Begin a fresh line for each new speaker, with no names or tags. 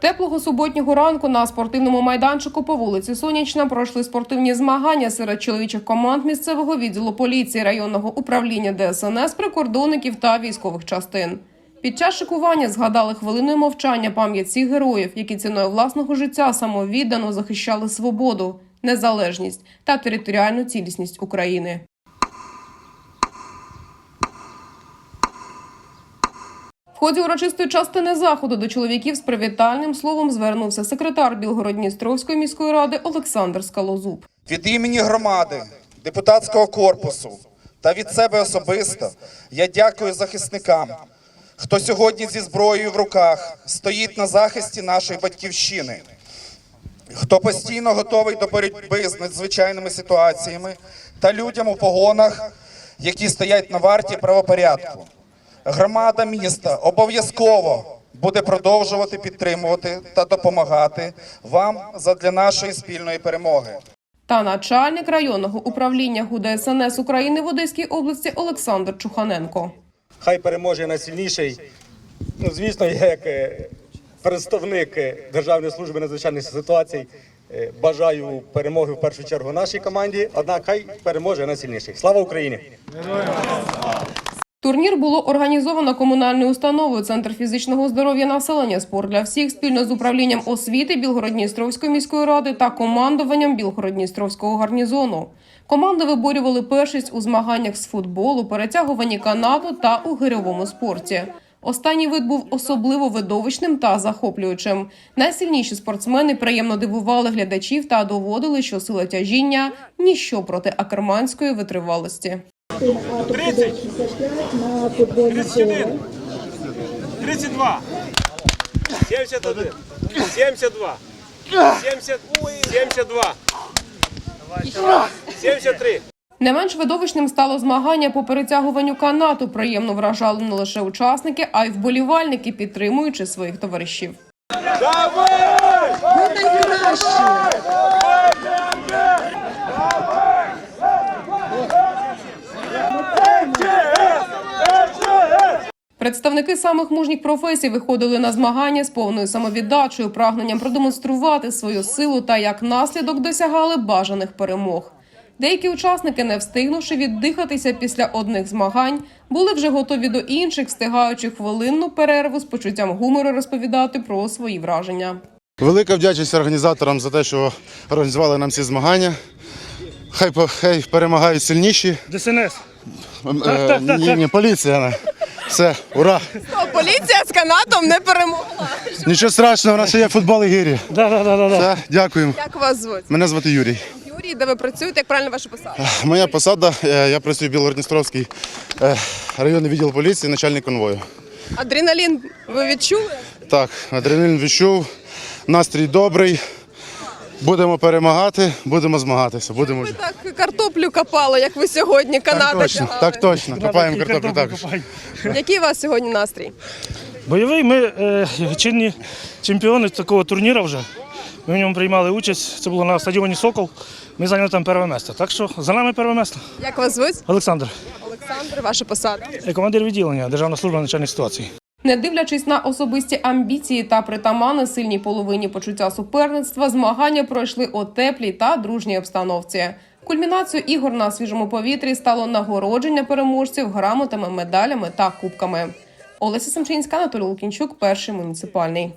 Теплого суботнього ранку на спортивному майданчику по вулиці Сонячна пройшли спортивні змагання серед чоловічих команд місцевого відділу поліції районного управління ДСНС, прикордонників та військових частин. Під час шикування згадали хвилиною мовчання пам'ять героїв, які ціною власного життя самовіддано захищали свободу, незалежність та територіальну цілісність України. В ході урочистої частини заходу до чоловіків з привітальним словом звернувся секретар Білгородністровської міської ради Олександр Скалозуб.
Від імені громади, депутатського корпусу та від себе особисто я дякую захисникам, хто сьогодні зі зброєю в руках стоїть на захисті нашої батьківщини, хто постійно готовий до боротьби з надзвичайними ситуаціями та людям у погонах, які стоять на варті правопорядку. Громада міста обов'язково буде продовжувати підтримувати та допомагати вам задля нашої спільної перемоги.
Та начальник районного управління ГУДСНС України в Одеській області Олександр Чуханенко.
Хай переможе найсильніший. Ну, звісно, я як е, представник е, Державної служби надзвичайних ситуацій е, бажаю перемоги в першу чергу нашій команді. Однак хай переможе найсильніший. Слава Україні!
Турнір було організовано комунальною установою Центр фізичного здоров'я населення спорт для всіх спільно з управлінням освіти Білгородністровської міської ради та командуванням Білгородністровського гарнізону. Команди виборювали першість у змаганнях з футболу, перетягуванні канату та у гирьовому спорті. Останній вид був особливо видовищним та захоплюючим. Найсильніші спортсмени приємно дивували глядачів та доводили, що сила тяжіння ніщо проти акерманської витривалості.
30. на футбольне поле.
32, 71, 72, 70, 72, 73.
Не менш видовищним стало змагання по перетягуванню канату. Приємно вражали не лише учасники, а й вболівальники, підтримуючи своїх товаришів.
Ви найкращі!
Представники самих мужніх професій виходили на змагання з повною самовіддачею, прагненням продемонструвати свою силу та як наслідок досягали бажаних перемог. Деякі учасники, не встигнувши віддихатися після одних змагань, були вже готові до інших, встигаючи хвилинну перерву з почуттям гумору розповідати про свої враження.
Велика вдячність організаторам за те, що організували нам ці змагання. Хай, по- хай перемагають сильніші.
ДСНС.
М, е, ні, ні, поліція. Все, ура!
Поліція з канатом не перемогла.
Нічого страшного, у нас ще є футбол і гірі.
Да, да, да, да, да.
Все, дякуємо.
Як вас звуть?
Мене звати Юрій.
Юрій, де ви працюєте? Як правильно ваша посада?
Моя посада, е, я працюю в Білгородністровський е, районний відділ поліції, начальник конвою.
Адреналін ви відчули?
Так, адреналін відчув, настрій добрий. Будемо перемагати, будемо змагатися. Будемо вже.
Так картоплю копали, як ви сьогодні
Так точно, так точно. Копаємо картоплю також.
Який у вас сьогодні настрій?
Бойовий ми е, чинні чемпіони такого турніру вже. Ми в ньому приймали участь. Це було на стадіоні Сокол. Ми зайняли там перше місце. Так що за нами перше місце.
Як вас звуть?
Олександр,
Олександр, ваша посада.
е, командир відділення Державна служба надзвичайних ситуацій.
Не дивлячись на особисті амбіції та притамани сильній половині почуття суперництва, змагання пройшли у теплій та дружній обстановці. Кульмінацією ігор на свіжому повітрі стало нагородження переможців грамотами, медалями та кубками. Олеся Семчинська, Анатолій Лукінчук, перший муніципальний.